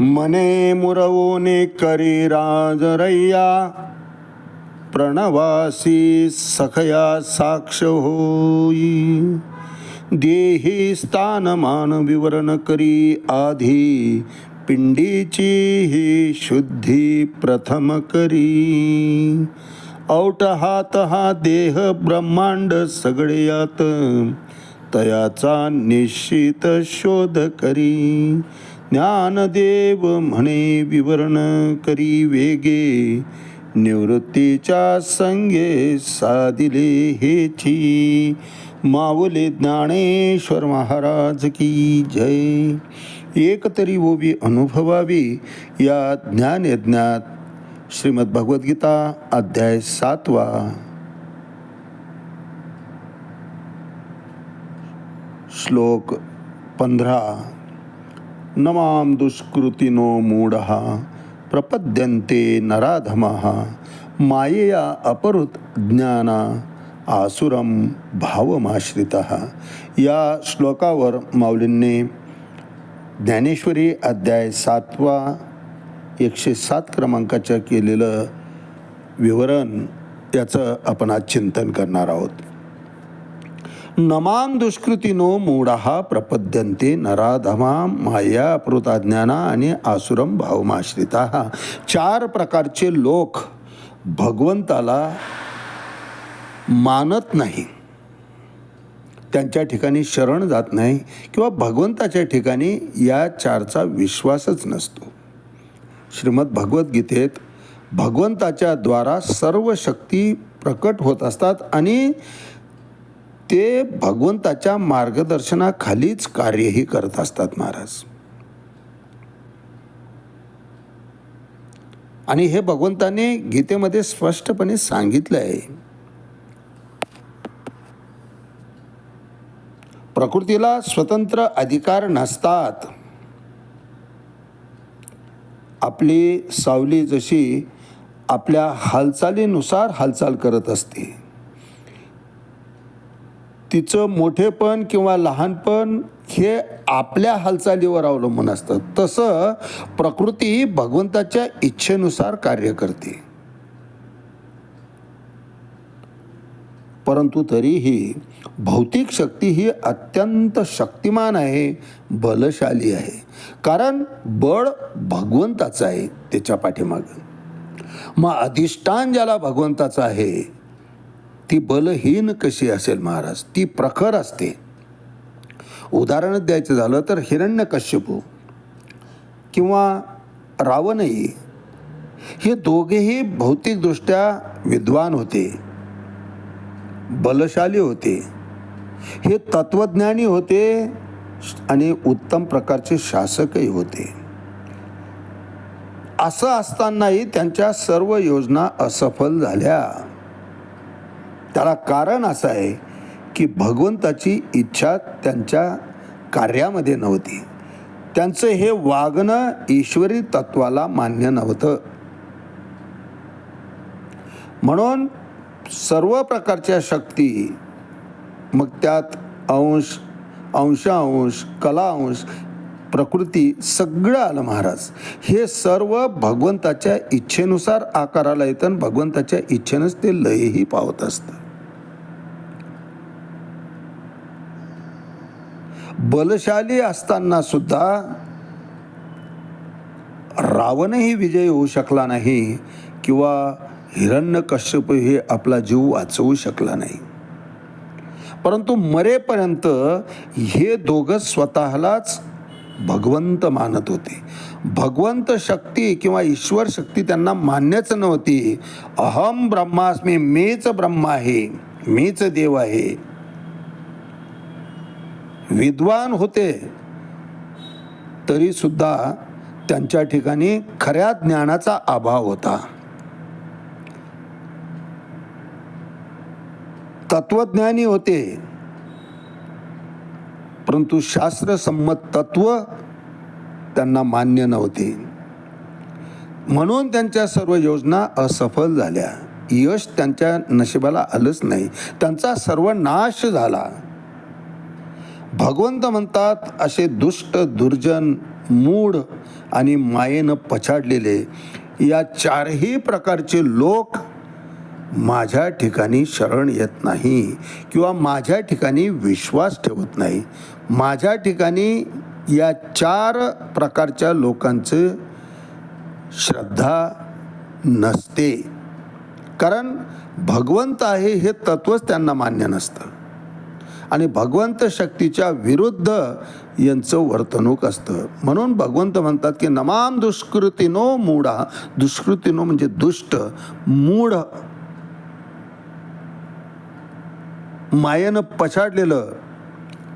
मने मुरवोने करी राजरय्या प्रणवासी सखया साक्ष होई। देही स्थानमान विवरण करी आधी पिंडीची ही शुद्धी प्रथम करी। औट हात हा देह ब्रह्मांड सगळ्यात तयाचा निश्चित शोध करी। ज्ञानदेव म्हणे विवरण करी वेगे. निवृत्तीच्या संगे साधिले हेची. मावले ज्ञानेश्वर महाराज की जय. एकतरी ओवी अनुभवावी या ज्ञानयज्ञात श्रीमद भगवद्गीता अध्याय सातवा. श्लोक पंधरा. नमाम दुष्कृतिनो मूढ प्रपद्यन्ते नराधमः मायेया अपहृत ज्ञाना आसुरम भावमाश्रित। या श्लोकावर माऊलींनी ज्ञानेश्वरी अध्याय सातवा एकशे सात क्रमांकाचं केलेलं विवरण याचं आपण आज चिंतन करणार आहोत. नमाम दुष्कृतीनो मूढा प्रपद्यन्ते नराधमा माया अप्रुताज्ञाना आणि आसुरम भावमाश्रिता. चार प्रकारचे लोक भगवंताला मानत नाही. त्यांच्या ठिकाणी शरण जात नाही किंवा भगवंताच्या ठिकाणी या चारचा विश्वासच नसतो. श्रीमद भगवद्गीतेत भगवंताच्या द्वारा सर्व शक्ती प्रकट होत असतात आणि ते भगवंताच्या मार्गदर्शनाखालीच कार्यही करत असतात महाराज. आणि हे भगवंताने गीतेमध्ये स्पष्टपणे सांगितलं आहे प्रकृतीला स्वतंत्र अधिकार नसतात. आपली सावली जशी आपल्या हालचालीनुसार हालचाल करत असते. तिचं मोठेपण किंवा लहानपण हे आपल्या हालचालीवर अवलंबून असतं. तसं प्रकृती ही भगवंताच्या इच्छेनुसार कार्य करते. परंतु तरीही भौतिक शक्ती ही अत्यंत शक्तिमान आहे बलशाली आहे. कारण बळ भगवंताचं आहे त्याच्या पाठीमागं. मग अधिष्ठान ज्याला भगवंताचं आहे ती बलहीन कशी असेल महाराज? ती प्रखर असते. उदाहरण द्यायचं झालं तर हिरण्यकश्यपू किंवा रावणही हे दोघेही भौतिकदृष्ट्या विद्वान होते बलशाली होते. हे तत्वज्ञानी होते आणि उत्तम प्रकारचे शासकही होते. असं असतानाही त्यांच्या सर्व योजना असफल झाल्या. त्याला कारण असं आहे की भगवंताची इच्छा त्यांच्या कार्यामध्ये नव्हती. त्यांचं हे वागणं ईश्वरी तत्वाला मान्य नव्हतं. म्हणून सर्व प्रकारच्या शक्ती मग त्यात अंश अंशांश कलांश प्रकृती सगळं आलं महाराज. हे सर्व भगवंताच्या इच्छेनुसार आकाराला येतं आणि भगवंताच्या इच्छेनंच ते लयही पावत असतं. बलशाली असताना सुद्धा रावणही विजय होऊ शकला नाही किंवा हिरण्यकश्यप हे आपला जीव वाचवू शकला नाही. परंतु मरेपर्यंत हे दोघं स्वतःलाच भगवंत मानत होते. भगवंत शक्ती किंवा ईश्वर शक्ती त्यांना मान्यच नव्हती. अहम ब्रह्मास्मी मीच ब्रह्म आहे मीच देव आहे. विद्वान होते तरी सुद्धा त्यांच्या ठिकाणी खऱ्या ज्ञानाचा अभाव होता. तत्वज्ञानी होते परंतु शास्त्रसंमत तत्व त्यांना मान्य नव्हते. म्हणून त्यांच्या सर्व योजना असफल झाल्या. यश त्यांच्या नशिबाला आलंच नाही. त्यांचा सर्व नाश झाला. भगवंत म्हणतात असे दुष्ट दुर्जन मूढ आणि मायेनं पछाडलेले या चारही प्रकारचे लोक माझ्या ठिकाणी शरण येत नाही किंवा माझ्या ठिकाणी विश्वास ठेवत नाही. माझ्या ठिकाणी या चार प्रकारच्या लोकांचं श्रद्धा नसते. कारण भगवंत आहे हे तत्वच त्यांना मान्य नसतं. आणि भगवंत शक्तीच्या विरुद्ध यांचं वर्तणूक असतं. म्हणून भगवंत म्हणतात की नमाम दुष्कृतीनो मूढा. दुष्कृतीनो म्हणजे दुष्ट मूढ. मायेनं पछाडलेलं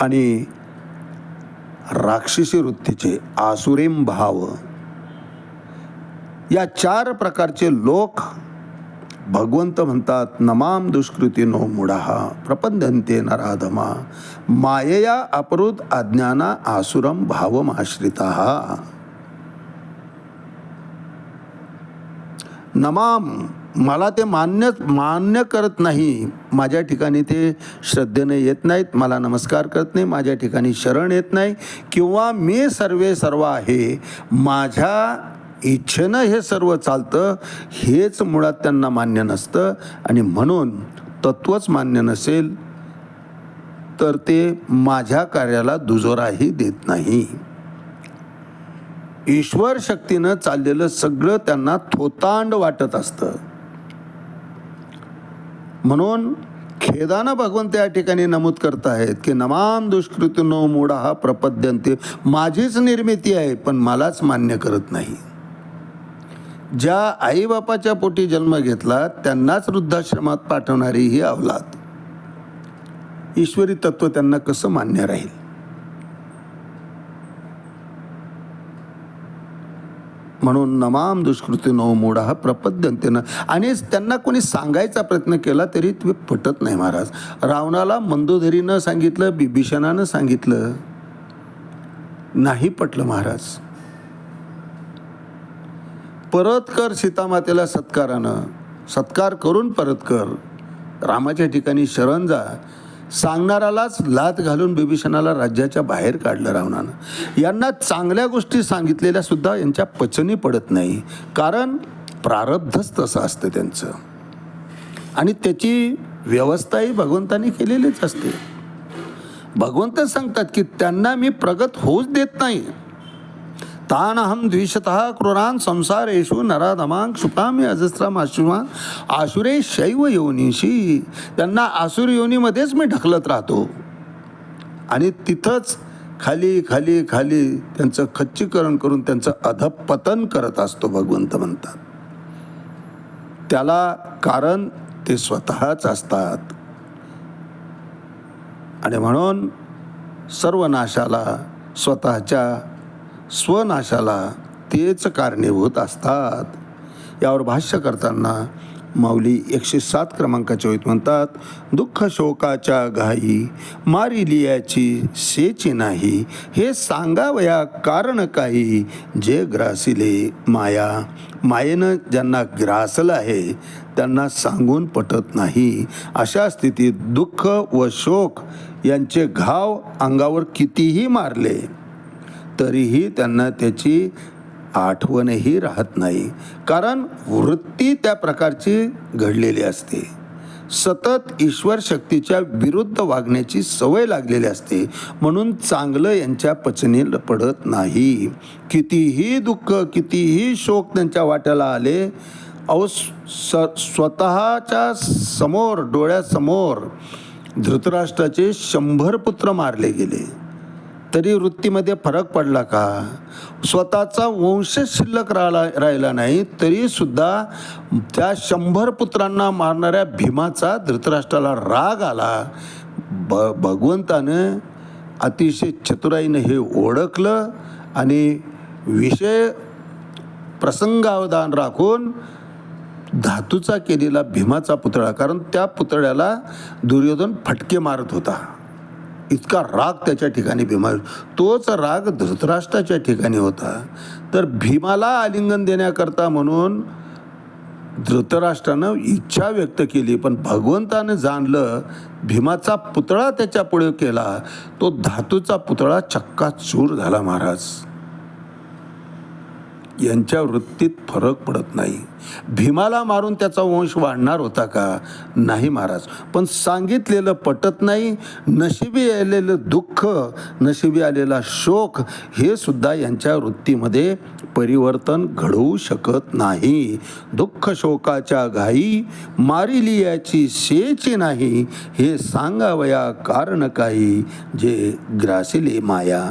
आणि राक्षसी वृत्तीचे आसुरीम भाव. या चार प्रकारचे लोक भगवंत म्हणतात नमाम दुष्कृती नो मुढा प्रपंदन्ते नराधमा मायया अपरुत अज्ञाना आसुरम भावमाश्रिता नमाम मला ते मान्य मान्य करत नाही. माझ्या ठिकाणी ते श्रद्धेने येत नाहीत मला नमस्कार करत नाही माझ्या ठिकाणी शरण येत नाही किंवा मी सर्वे सर्व आहे माझ्या इच्छेनं हे सर्व चालतं हेच मुळात त्यांना मान्य नसतं. आणि म्हणून तत्वच मान्य नसेल तर ते माझ्या कार्याला दुजोराही देत नाही. ईश्वर शक्तीनं चाललेलं सगळं त्यांना थोतांड वाटत असतं. म्हणून खेदानं भगवंत या ठिकाणी नमूद करत आहेत की नमाम दुष्कृतीनो मूढा हा प्रपद्यंते माझीच निर्मिती आहे पण मलाच मान्य करत नाही. ज्या आईबापाच्या पोटी जन्म घेतला त्यांनाच वृद्धाश्रमात पाठवणारी ही अवलाद. ईश्वरी तत्व त्यांना कसं मान्य राहील? म्हणून नमाम दुष्कृतीनो मूढा प्रपद्यंतेनं आणि त्यांना कोणी सांगायचा प्रयत्न केला तरी ते पटत नाही महाराज. रावणाला मंदोदरीनं सांगितलं बिभीषणानं सांगितलं. नाही पटलं महाराज. परत कर सीतामातेला सत्कारानं. सत्कार करून परत कर. रामाच्या ठिकाणी शरण जा. सांगणारालाच लात घालून बिभीषणाला राज्याच्या बाहेर काढलं रावणानं. यांना चांगल्या गोष्टी सांगितलेल्या सुद्धा यांच्या पचनी पडत नाही. कारण प्रारब्धच तसं असतं त्यांचं. आणि त्याची व्यवस्थाही भगवंतानी केलेलीच असते. भगवंत सांगतात की त्यांना मी प्रगत होऊच देत नाही. तान अहम द्विषत क्रूरान संसारेषु नराधमांग क्षुपामी अजस्राम आशुमान आसुरे शैव योनीशी त्यांना आसुर योनीमध्येच मी ढकलत राहतो। आणि तिथंच खाली खाली खाली त्यांचं खच्चीकरण करून त्यांचं अधपतन करत असतो भगवंत म्हणतात। त्याला कारण ते स्वतःच असतात। आणि म्हणून सर्व नाशाला स्वतःच्या स्वनाशाला तेच कारणीभूत असतात. यावर भाष्य करताना माऊली एकशे सात क्रमांकाच्या ओळीत म्हणतात दुःख शोकाच्या घाई मारी लियाची सेची नाही हे सांगावया कारण काही जे ग्रासिले माया. मायेनं ज्यांना ग्रासलं आहे त्यांना सांगून पटत नाही. अशा स्थितीत दुःख व शोक यांचे घाव अंगावर कितीही मारले तरीही त्यांना त्याची आठवणही राहत नाही. कारण वृत्ती त्या प्रकारची घडलेली असते. सतत ईश्वर शक्तीच्या विरुद्ध वागण्याची सवय लागलेली असते. म्हणून चांगलं यांच्या पचनी पडत नाही. कितीही दुःख कितीही शोक त्यांच्या वाट्याला आले अहो स स्वतःच्या समोर डोळ्यासमोर धृतराष्ट्राचे शंभर पुत्र मारले गेले. तरी वृत्तीमध्ये फरक पडला का? स्वतःचा वंश शिल्लक राहिला राहिला नाही तरीसुद्धा त्या शंभर पुत्रांना मारणाऱ्या भीमाचा धृतराष्ट्राला राग आला. ब भगवंतानं अतिशय चतुराईनं हे ओळखलं आणि विषय प्रसंगावधान राखून धातूचा केलेला भीमाचा पुतळा कारण त्या पुतळ्याला दुर्योधन फटके मारत होता. इतका राग त्याच्या ठिकाणी भीमा तोच राग धृतराष्ट्राच्या ठिकाणी होता. तर भीमाला आलिंगन देण्याकरता म्हणून धृतराष्ट्रानं इच्छा व्यक्त केली पण भगवंतानं जाणलं भीमाचा पुतळा त्याच्या पुढे केला. तो धातूचा पुतळा चक्काचूर झाला महाराज. यांच्या वृत्तीत फरक पडत नाही. भीमाला मारून त्याचा वंश वाढणार होता का? नाही महाराज. पण सांगितलेलं पटत नाही नशिबी आलेलं दुःख नशिबी आलेला शोक हे सुद्धा यांच्या वृत्तीमध्ये परिवर्तन घडवू शकत नाही. दुःख शोकाच्या घाई मारिली याची शेची नाही हे सांगावया कारण काही जे ग्रासिले माया.